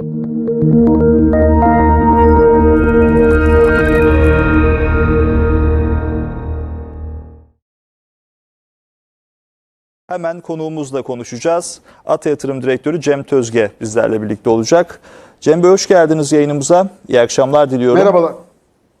Hemen konuğumuzla konuşacağız. Ata Yatırım Direktörü Cem Tözge bizlerle birlikte olacak. Cem Bey hoş geldiniz yayınımıza. İyi akşamlar diliyorum. Merhabalar.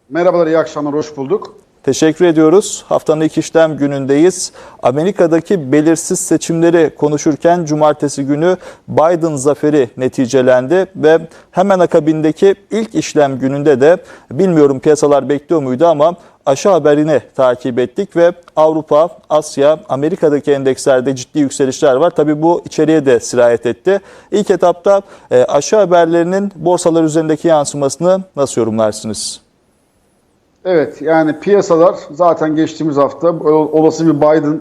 Merhabalar, iyi akşamlar, hoş bulduk. Teşekkür ediyoruz. Haftanın ilk işlem günündeyiz. Amerika'daki belirsiz seçimleri konuşurken cumartesi günü Biden zaferi neticelendi ve hemen akabindeki ilk işlem gününde de bilmiyorum piyasalar bekliyor muydu ama aşı haberini takip ettik ve Avrupa, Asya, Amerika'daki endekslerde ciddi yükselişler var. Tabii bu içeriye de sirayet etti. İlk etapta e, aşı haberlerinin borsalar üzerindeki yansımasını nasıl yorumlarsınız? Evet, yani piyasalar zaten geçtiğimiz hafta olası bir Biden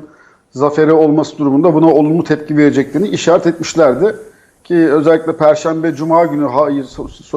zaferi olması durumunda buna olumlu tepki vereceklerini işaret etmişlerdi. Ki özellikle Perşembe, Cuma günü hayır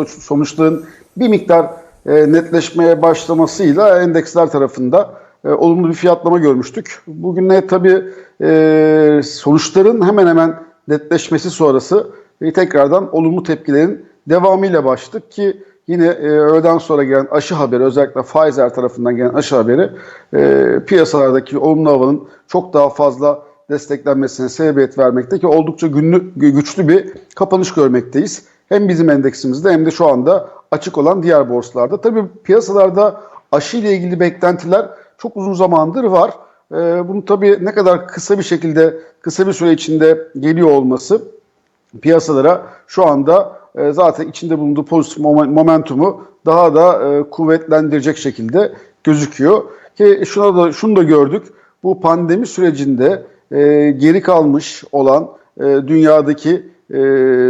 sonuçların bir miktar e, netleşmeye başlamasıyla endeksler tarafında e, olumlu bir fiyatlama görmüştük. Bugün ne tabii e, sonuçların hemen hemen netleşmesi sonrası tekrardan olumlu tepkilerin devamıyla başladık ki Yine e, öğleden sonra gelen aşı haberi özellikle Pfizer tarafından gelen aşı haberi e, piyasalardaki olumlu havanın çok daha fazla desteklenmesine sebebiyet vermekte ki oldukça günlü, güçlü bir kapanış görmekteyiz. Hem bizim endeksimizde hem de şu anda açık olan diğer borsalarda. Tabii piyasalarda aşı ile ilgili beklentiler çok uzun zamandır var. E, bunu tabii ne kadar kısa bir şekilde kısa bir süre içinde geliyor olması piyasalara şu anda e, zaten içinde bulunduğu pozitif momentumu daha da e, kuvvetlendirecek şekilde gözüküyor. Ki şuna da şunu da gördük. Bu pandemi sürecinde e, geri kalmış olan dünyadaki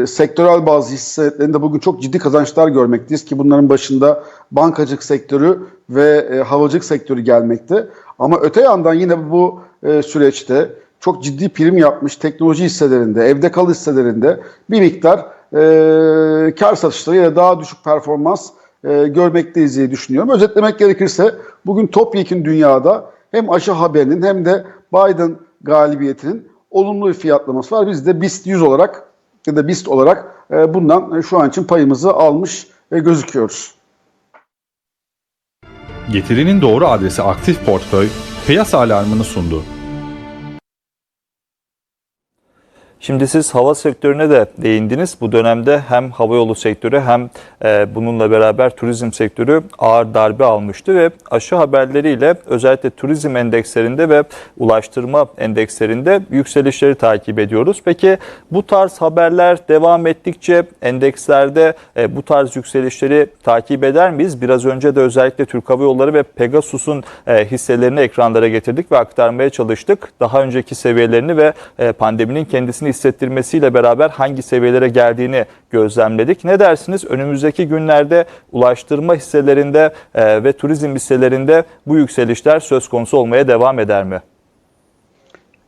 sektörel bazı hisselerinde bugün çok ciddi kazançlar görmekteyiz ki bunların başında bankacılık sektörü ve havacılık sektörü gelmekte. Ama öte yandan yine bu süreçte çok ciddi prim yapmış teknoloji hisselerinde, evde kal hisselerinde bir miktar e, kar satışlarıyla daha düşük performans e, görmekteyiz diye düşünüyorum. Özetlemek gerekirse bugün topyekun dünyada hem aşı haberinin hem de Biden galibiyetinin olumlu bir fiyatlaması var. Biz de BIST 100 olarak ya da BIST olarak e, bundan şu an için payımızı almış e, gözüküyoruz. Getirinin doğru adresi aktif portföy piyasa alarmını sundu. Şimdi siz hava sektörüne de değindiniz. Bu dönemde hem havayolu sektörü hem e, bununla beraber turizm sektörü ağır darbe almıştı ve aşı haberleriyle özellikle turizm endekslerinde ve ulaştırma endekslerinde yükselişleri takip ediyoruz. Peki bu tarz haberler devam ettikçe endekslerde e, bu tarz yükselişleri takip eder miyiz? Biraz önce de özellikle Türk Hava Yolları ve Pegasus'un e, hisselerini ekranlara getirdik ve aktarmaya çalıştık. Daha önceki seviyelerini ve pandeminin kendisini hissettirmesiyle beraber hangi seviyelere geldiğini gözlemledik. Ne dersiniz? Önümüzdeki günlerde ulaştırma hisselerinde e, ve turizm hisselerinde bu yükselişler söz konusu olmaya devam eder mi?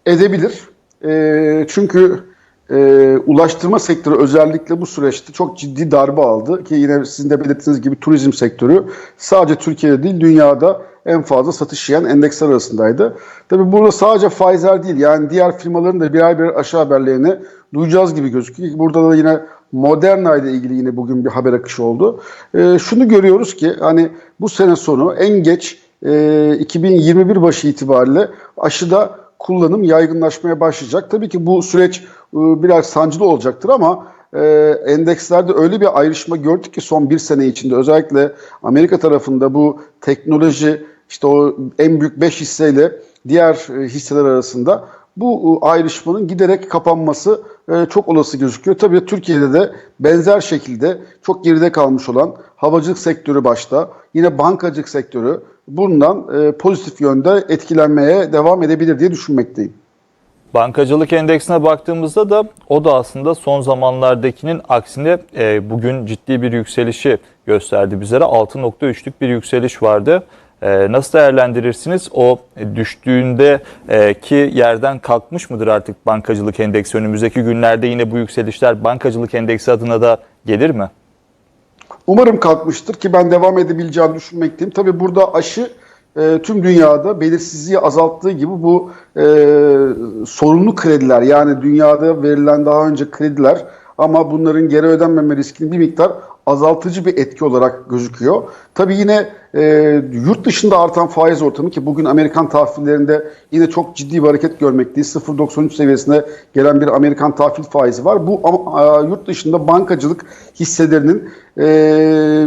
Edebilir. E, çünkü e, ulaştırma sektörü özellikle bu süreçte çok ciddi darbe aldı ki yine sizin de belirttiğiniz gibi turizm sektörü sadece Türkiye'de değil dünyada en fazla satış yiyen endeksler arasındaydı. Tabii burada sadece Pfizer değil yani diğer firmaların da birer birer aşağı haberlerini duyacağız gibi gözüküyor. Burada da yine Moderna ile ilgili yine bugün bir haber akışı oldu. E, şunu görüyoruz ki hani bu sene sonu en geç e, 2021 başı itibariyle aşıda kullanım yaygınlaşmaya başlayacak. Tabii ki bu süreç e, biraz sancılı olacaktır ama e, endekslerde öyle bir ayrışma gördük ki son bir sene içinde özellikle Amerika tarafında bu teknoloji işte o en büyük 5 hisseyle diğer e, hisseler arasında bu ayrışmanın giderek kapanması çok olası gözüküyor. Tabii Türkiye'de de benzer şekilde çok geride kalmış olan havacılık sektörü başta, yine bankacılık sektörü bundan pozitif yönde etkilenmeye devam edebilir diye düşünmekteyim. Bankacılık endeksine baktığımızda da o da aslında son zamanlardakinin aksine bugün ciddi bir yükselişi gösterdi bizlere. 6.3'lük bir yükseliş vardı. Ee, nasıl değerlendirirsiniz? O düştüğünde e, ki yerden kalkmış mıdır artık bankacılık endeksi? Önümüzdeki günlerde yine bu yükselişler bankacılık endeksi adına da gelir mi? Umarım kalkmıştır ki ben devam edebileceğini düşünmekteyim. Tabii burada aşı e, tüm dünyada belirsizliği azalttığı gibi bu e, sorunlu krediler yani dünyada verilen daha önce krediler Ama bunların geri ödenmeme riskinin bir miktar azaltıcı bir etki olarak gözüküyor. Tabii yine e, yurt dışında artan faiz ortamı ki bugün Amerikan tahvillerinde yine çok ciddi bir hareket görmekteyiz. 0.93 seviyesine gelen bir Amerikan tahvil faizi var. Bu e, yurt dışında bankacılık hisselerinin e,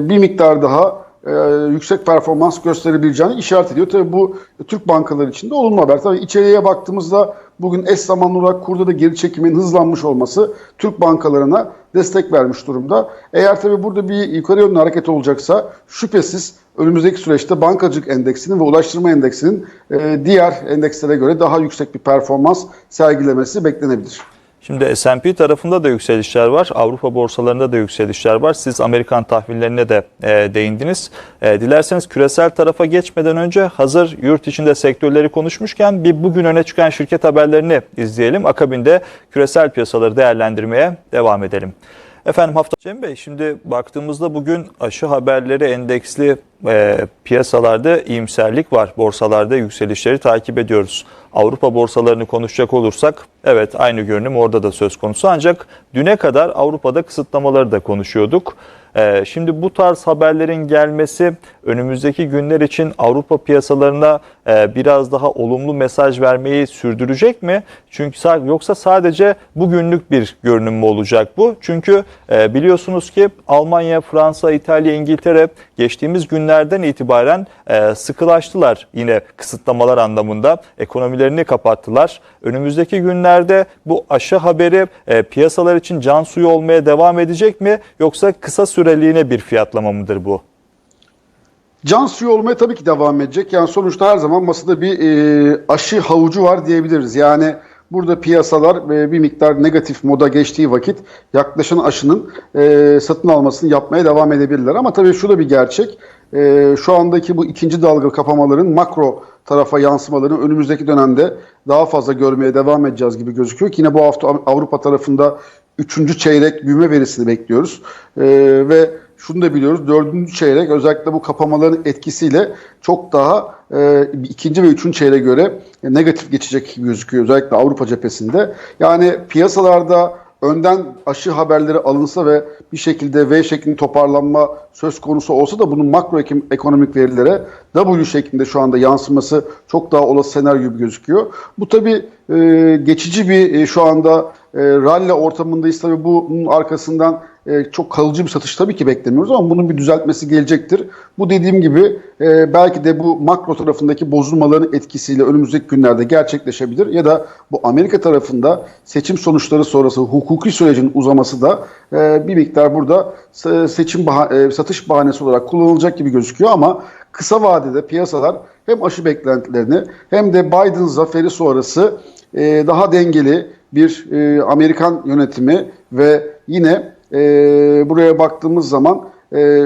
bir miktar daha e, yüksek performans gösterebileceğini işaret ediyor. Tabii bu Türk bankaları için de olumlu haber. Tabii içeriye baktığımızda bugün eş zamanlı olarak kurda da geri çekimin hızlanmış olması Türk bankalarına destek vermiş durumda. Eğer tabii burada bir yukarı yönlü hareket olacaksa şüphesiz önümüzdeki süreçte bankacılık endeksinin ve ulaştırma endeksinin e, diğer endekslere göre daha yüksek bir performans sergilemesi beklenebilir. Şimdi S&P tarafında da yükselişler var. Avrupa borsalarında da yükselişler var. Siz Amerikan tahvillerine de e, değindiniz. E, dilerseniz küresel tarafa geçmeden önce hazır yurt içinde sektörleri konuşmuşken bir bugün öne çıkan şirket haberlerini izleyelim. Akabinde küresel piyasaları değerlendirmeye devam edelim. Efendim hafta Cem Bey şimdi baktığımızda bugün aşı haberleri endeksli e, piyasalarda iyimserlik var. Borsalarda yükselişleri takip ediyoruz. Avrupa borsalarını konuşacak olursak evet aynı görünüm orada da söz konusu. Ancak düne kadar Avrupa'da kısıtlamaları da konuşuyorduk. E, şimdi bu tarz haberlerin gelmesi önümüzdeki günler için Avrupa piyasalarına e, biraz daha olumlu mesaj vermeyi sürdürecek mi? Çünkü sa- yoksa sadece bugünlük bir görünüm mü olacak bu? Çünkü e, biliyorsunuz ki Almanya, Fransa, İtalya, İngiltere geçtiğimiz günlerden itibaren e, sıkılaştılar yine kısıtlamalar anlamında. Ekonomilerini kapattılar. Önümüzdeki günlerde bu aşı haberi piyasalar için can suyu olmaya devam edecek mi? Yoksa kısa süreliğine bir fiyatlama mıdır bu? Can olmaya tabii ki devam edecek. Yani sonuçta her zaman masada bir e, aşı havucu var diyebiliriz. Yani burada piyasalar e, bir miktar negatif moda geçtiği vakit yaklaşan aşının e, satın almasını yapmaya devam edebilirler. Ama tabii şu da bir gerçek. E, şu andaki bu ikinci dalga kapamaların makro tarafa yansımalarını önümüzdeki dönemde daha fazla görmeye devam edeceğiz gibi gözüküyor yine bu hafta Avrupa tarafında üçüncü çeyrek büyüme verisini bekliyoruz. E, ve şunu da biliyoruz. Dördüncü çeyrek özellikle bu kapamaların etkisiyle çok daha e, ikinci ve üçüncü çeyreğe göre negatif geçecek gözüküyor. Özellikle Avrupa cephesinde. Yani piyasalarda önden aşı haberleri alınsa ve bir şekilde V şeklinde toparlanma söz konusu olsa da bunun makro ekonomik verilere W şeklinde şu anda yansıması çok daha olası senaryo gibi gözüküyor. Bu tabii e, geçici bir e, şu anda e, rally ortamındayız. Tabii bunun arkasından e, çok kalıcı bir satış tabii ki beklemiyoruz ama bunun bir düzeltmesi gelecektir. Bu dediğim gibi e, belki de bu makro tarafındaki bozulmaların etkisiyle önümüzdeki günlerde gerçekleşebilir ya da bu Amerika tarafında seçim sonuçları sonrası hukuki sürecin uzaması da e, bir miktar burada se- seçim bah- e, satış bahanesi olarak kullanılacak gibi gözüküyor ama kısa vadede piyasalar hem aşı beklentilerini hem de Biden zaferi sonrası e, daha dengeli bir e, Amerikan yönetimi ve yine e, buraya baktığımız zaman e,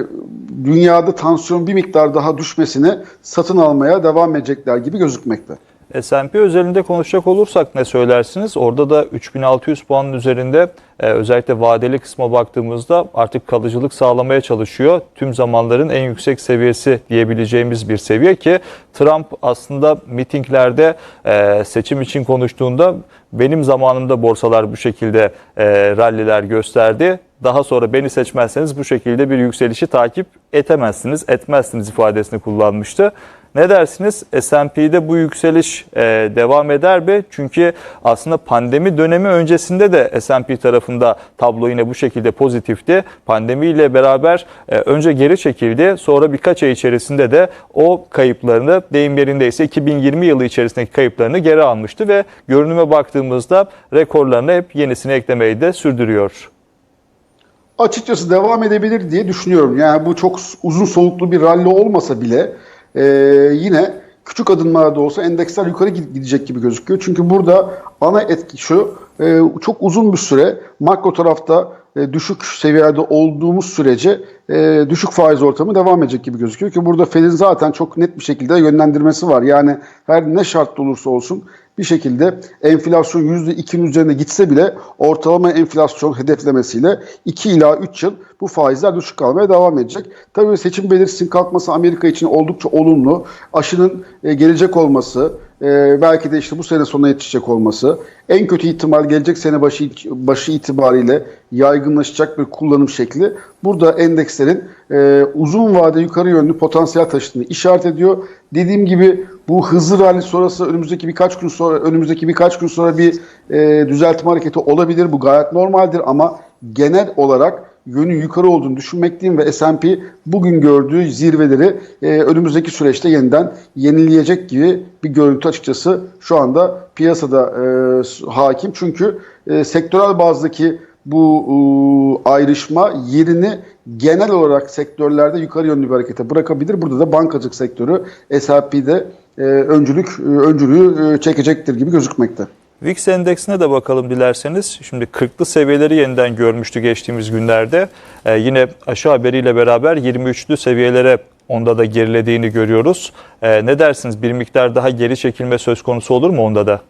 dünyada tansiyon bir miktar daha düşmesini satın almaya devam edecekler gibi gözükmekte. S&P özelinde konuşacak olursak ne söylersiniz? Orada da 3600 puanın üzerinde e, özellikle vadeli kısma baktığımızda artık kalıcılık sağlamaya çalışıyor. Tüm zamanların en yüksek seviyesi diyebileceğimiz bir seviye ki Trump aslında mitinglerde e, seçim için konuştuğunda benim zamanımda borsalar bu şekilde e, ralliler gösterdi. Daha sonra beni seçmezseniz bu şekilde bir yükselişi takip etemezsiniz, etmezsiniz ifadesini kullanmıştı. Ne dersiniz? S&P'de bu yükseliş e, devam eder mi? Çünkü aslında pandemi dönemi öncesinde de S&P tarafında tablo yine bu şekilde pozitifti. Pandemiyle beraber e, önce geri çekildi. Sonra birkaç ay içerisinde de o kayıplarını deyim yerindeyse 2020 yılı içerisindeki kayıplarını geri almıştı ve görünüme baktığımızda rekorlarına hep yenisini eklemeyi de sürdürüyor. Açıkçası devam edebilir diye düşünüyorum. Yani bu çok uzun soluklu bir rally olmasa bile e, yine küçük adımlarda olsa endeksler yukarı gidecek gibi gözüküyor. Çünkü burada ana etki şu e, çok uzun bir süre makro tarafta e, düşük seviyede olduğumuz sürece e, düşük faiz ortamı devam edecek gibi gözüküyor ki burada Fed'in zaten çok net bir şekilde yönlendirmesi var. Yani her ne şart olursa olsun bir şekilde enflasyon %2'nin üzerine gitse bile ortalama enflasyon hedeflemesiyle 2 ila 3 yıl bu faizler düşük kalmaya devam edecek. Tabii seçim belirsizliğinin kalkması Amerika için oldukça olumlu. Aşının e, gelecek olması e, belki de işte bu sene sonuna yetişecek olması, en kötü ihtimal gelecek sene başı başı itibariyle yaygınlaşacak bir kullanım şekli burada endekslerin e, uzun vade yukarı yönlü potansiyel taşıdığını işaret ediyor. Dediğim gibi bu hızlı rally sonrası önümüzdeki birkaç gün sonra önümüzdeki birkaç gün sonra bir e, düzeltme hareketi olabilir. Bu gayet normaldir ama genel olarak yönü yukarı olduğunu düşünmekteyim ve S&P bugün gördüğü zirveleri e, önümüzdeki süreçte yeniden yenileyecek gibi bir görüntü açıkçası şu anda piyasada e, hakim. Çünkü e, sektörel bazdaki bu e, ayrışma yerini genel olarak sektörlerde yukarı yönlü bir harekete bırakabilir. Burada da bankacılık sektörü S&P'de e, öncülük e, öncülüğü e, çekecektir gibi gözükmekte. VIX endeksine de bakalım dilerseniz. Şimdi 40'lı seviyeleri yeniden görmüştü geçtiğimiz günlerde. Ee, yine aşağı haberiyle beraber 23'lü seviyelere onda da gerilediğini görüyoruz. Ee, ne dersiniz? Bir miktar daha geri çekilme söz konusu olur mu onda da?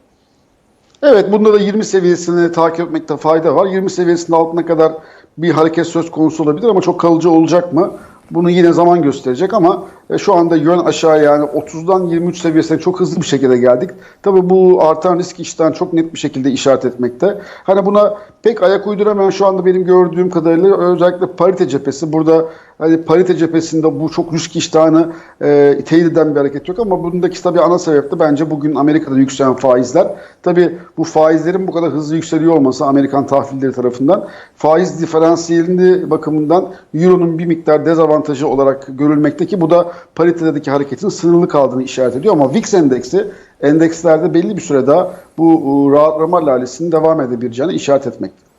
Evet bunda da 20 seviyesini takip etmekte fayda var. 20 seviyesinin altına kadar bir hareket söz konusu olabilir ama çok kalıcı olacak mı? Bunu yine zaman gösterecek ama e, şu anda yön aşağı yani 30'dan 23 seviyesine çok hızlı bir şekilde geldik. Tabii bu artan risk işten çok net bir şekilde işaret etmekte. Hani buna pek ayak uyduramayan şu anda benim gördüğüm kadarıyla özellikle parite cephesi. Burada hani parite cephesinde bu çok risk iştahını e, teyit eden bir hareket yok ama bundaki tabii ana sebep de bence bugün Amerika'da yükselen faizler. Tabii bu faizlerin bu kadar hızlı yükseliyor olması Amerikan tahvilleri tarafından faiz diferansiyelini bakımından Euro'nun bir miktar dezavantajı olarak görülmekte ki bu da paritedeki hareketin sınırlı kaldığını işaret ediyor ama VIX endeksi endekslerde belli bir süre daha bu rahatlama lalesinin devam edebileceğini işaret etmekte.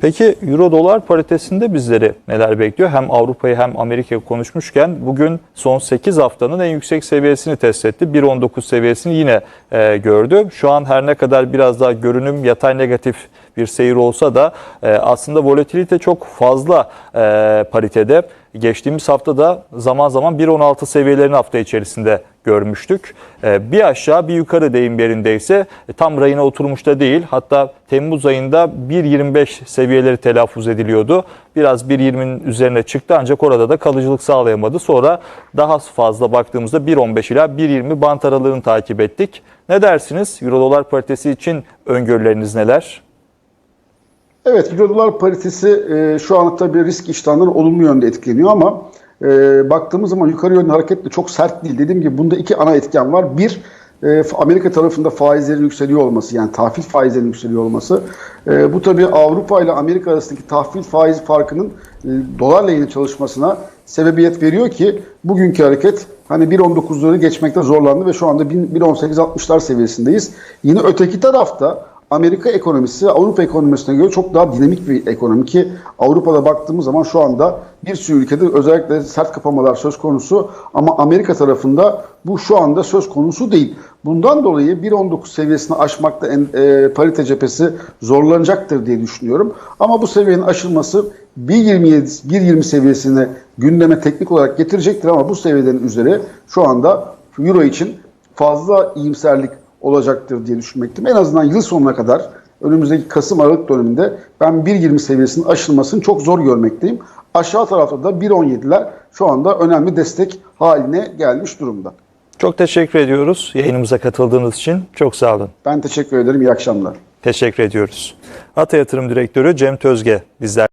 Peki Euro dolar paritesinde bizleri neler bekliyor? Hem Avrupa'yı hem Amerika'yı konuşmuşken bugün son 8 haftanın en yüksek seviyesini test etti. 1.19 seviyesini yine e, gördü. Şu an her ne kadar biraz daha görünüm yatay negatif bir seyir olsa da e, aslında volatilite çok fazla e, paritede. Geçtiğimiz hafta da zaman zaman 1.16 seviyelerini hafta içerisinde görmüştük. E, bir aşağı bir yukarı deyim yerindeyse e, tam rayına oturmuş da değil. Hatta Temmuz ayında 1.25 seviyeleri telaffuz ediliyordu. Biraz 1.20'nin üzerine çıktı ancak orada da kalıcılık sağlayamadı. Sonra daha fazla baktığımızda 1.15 ila 1.20 bant aralığını takip ettik. Ne dersiniz? Euro dolar paritesi için öngörüleriniz neler? Evet, euro dolar paritesi e, şu an tabii risk iştahından olumlu yönde etkileniyor ama e, baktığımız zaman yukarı yönlü hareketle çok sert değil. Dediğim gibi bunda iki ana etken var. Bir, e, Amerika tarafında faizlerin yükseliyor olması yani tahvil faizlerinin yükseliyor olması. E, bu tabii Avrupa ile Amerika arasındaki tahvil faiz farkının e, dolar lehine çalışmasına sebebiyet veriyor ki bugünkü hareket hani 1.19'ları geçmekte zorlandı ve şu anda 1.18-60'lar seviyesindeyiz. Yine öteki tarafta Amerika ekonomisi Avrupa ekonomisine göre çok daha dinamik bir ekonomi ki Avrupa'da baktığımız zaman şu anda bir sürü ülkede özellikle sert kapamalar söz konusu ama Amerika tarafında bu şu anda söz konusu değil. Bundan dolayı 1.19 seviyesini aşmakta en, e, parite cephesi zorlanacaktır diye düşünüyorum. Ama bu seviyenin aşılması 1.27 1.20 seviyesini gündeme teknik olarak getirecektir ama bu seviyelerin üzeri şu anda Euro için fazla iyimserlik olacaktır diye düşünmekteyim. En azından yıl sonuna kadar önümüzdeki Kasım Aralık döneminde ben 1.20 seviyesinin aşılmasını çok zor görmekteyim. Aşağı tarafta da 1.17'ler şu anda önemli destek haline gelmiş durumda. Çok teşekkür ediyoruz yayınımıza katıldığınız için. Çok sağ olun. Ben teşekkür ederim. İyi akşamlar. Teşekkür ediyoruz. Ata Yatırım Direktörü Cem Tözge bizler